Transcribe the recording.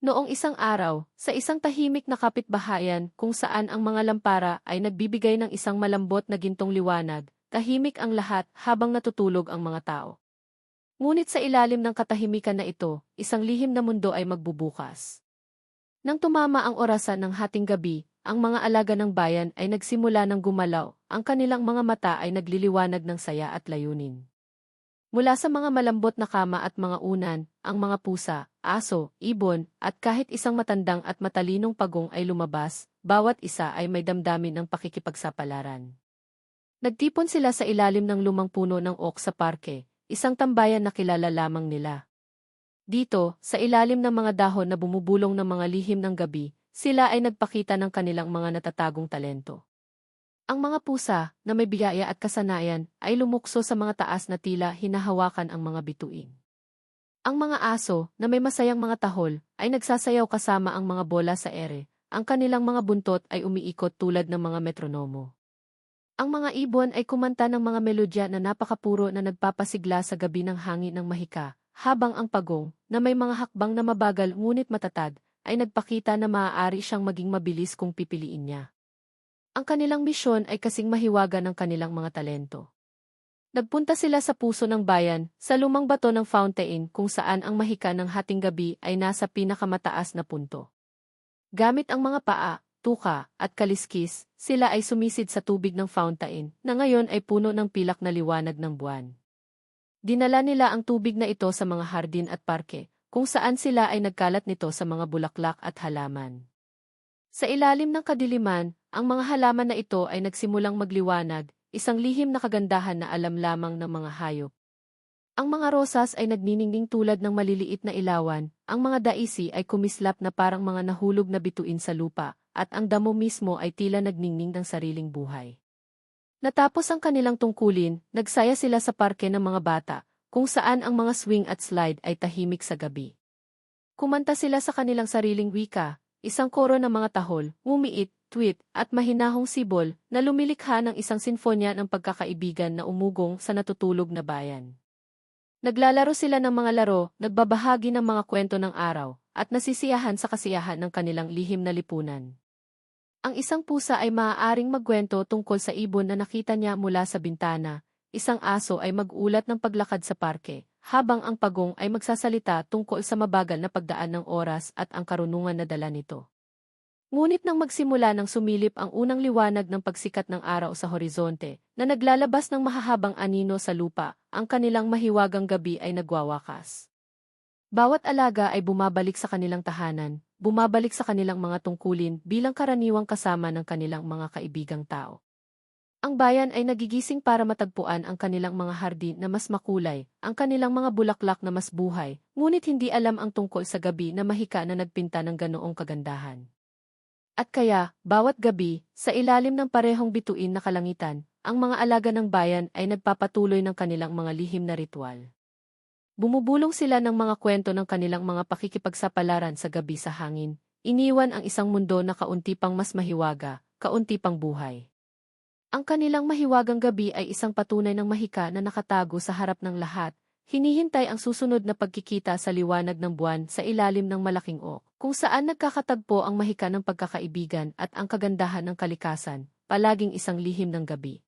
Noong isang araw, sa isang tahimik na kapitbahayan kung saan ang mga lampara ay nagbibigay ng isang malambot na gintong liwanag, tahimik ang lahat habang natutulog ang mga tao. Ngunit sa ilalim ng katahimikan na ito, isang lihim na mundo ay magbubukas. Nang tumama ang orasan ng hating gabi, ang mga alaga ng bayan ay nagsimula ng gumalaw, ang kanilang mga mata ay nagliliwanag ng saya at layunin. Mula sa mga malambot na kama at mga unan, ang mga pusa, aso, ibon, at kahit isang matandang at matalinong pagong ay lumabas, bawat isa ay may damdamin ng pakikipagsapalaran. Nagtipon sila sa ilalim ng lumang puno ng oak sa parke, isang tambayan na kilala lamang nila. Dito, sa ilalim ng mga dahon na bumubulong ng mga lihim ng gabi, sila ay nagpakita ng kanilang mga natatagong talento. Ang mga pusa, na may biyaya at kasanayan, ay lumukso sa mga taas na tila hinahawakan ang mga bituin. Ang mga aso, na may masayang mga tahol, ay nagsasayaw kasama ang mga bola sa ere. Ang kanilang mga buntot ay umiikot tulad ng mga metronomo. Ang mga ibon ay kumanta ng mga melodya na napakapuro na nagpapasigla sa gabi ng hangin ng mahika, habang ang pagong, na may mga hakbang na mabagal ngunit matatag, ay nagpakita na maaari siyang maging mabilis kung pipiliin niya. Ang kanilang misyon ay kasing mahiwaga ng kanilang mga talento. Nagpunta sila sa puso ng bayan, sa lumang bato ng fountain kung saan ang mahika ng hating gabi ay nasa pinakamataas na punto. Gamit ang mga paa, tuka, at kaliskis, sila ay sumisid sa tubig ng fountain na ngayon ay puno ng pilak na liwanag ng buwan. Dinala nila ang tubig na ito sa mga hardin at parke, kung saan sila ay nagkalat nito sa mga bulaklak at halaman. Sa ilalim ng kadiliman, ang mga halaman na ito ay nagsimulang magliwanag, isang lihim na kagandahan na alam lamang ng mga hayop. Ang mga rosas ay nagniningning tulad ng maliliit na ilawan, ang mga daisi ay kumislap na parang mga nahulog na bituin sa lupa, at ang damo mismo ay tila nagningning ng sariling buhay. Natapos ang kanilang tungkulin, nagsaya sila sa parke ng mga bata, kung saan ang mga swing at slide ay tahimik sa gabi. Kumanta sila sa kanilang sariling wika, isang koro ng mga tahol, ngumiit, tweet, at mahinahong sibol na lumilikha ng isang sinfonya ng pagkakaibigan na umugong sa natutulog na bayan. Naglalaro sila ng mga laro, nagbabahagi ng mga kwento ng araw, at nasisiyahan sa kasiyahan ng kanilang lihim na lipunan. Ang isang pusa ay maaaring magkwento tungkol sa ibon na nakita niya mula sa bintana, isang aso ay magulat ng paglakad sa parke, habang ang pagong ay magsasalita tungkol sa mabagal na pagdaan ng oras at ang karunungan na dala nito. Ngunit nang magsimula ng sumilip ang unang liwanag ng pagsikat ng araw sa horizonte, na naglalabas ng mahahabang anino sa lupa, ang kanilang mahiwagang gabi ay nagwawakas. Bawat alaga ay bumabalik sa kanilang tahanan, bumabalik sa kanilang mga tungkulin bilang karaniwang kasama ng kanilang mga kaibigang tao. Ang bayan ay nagigising para matagpuan ang kanilang mga hardin na mas makulay, ang kanilang mga bulaklak na mas buhay, ngunit hindi alam ang tungkol sa gabi na mahika na nagpinta ng ganoong kagandahan. At kaya, bawat gabi, sa ilalim ng parehong bituin na kalangitan, ang mga alaga ng bayan ay nagpapatuloy ng kanilang mga lihim na ritual. Bumubulong sila ng mga kwento ng kanilang mga pakikipagsapalaran sa gabi sa hangin, iniwan ang isang mundo na kaunti pang mas mahiwaga, kaunti pang buhay. Ang kanilang mahiwagang gabi ay isang patunay ng mahika na nakatago sa harap ng lahat, Hinihintay ang susunod na pagkikita sa liwanag ng buwan sa ilalim ng malaking ok, kung saan nagkakatagpo ang mahika ng pagkakaibigan at ang kagandahan ng kalikasan, palaging isang lihim ng gabi.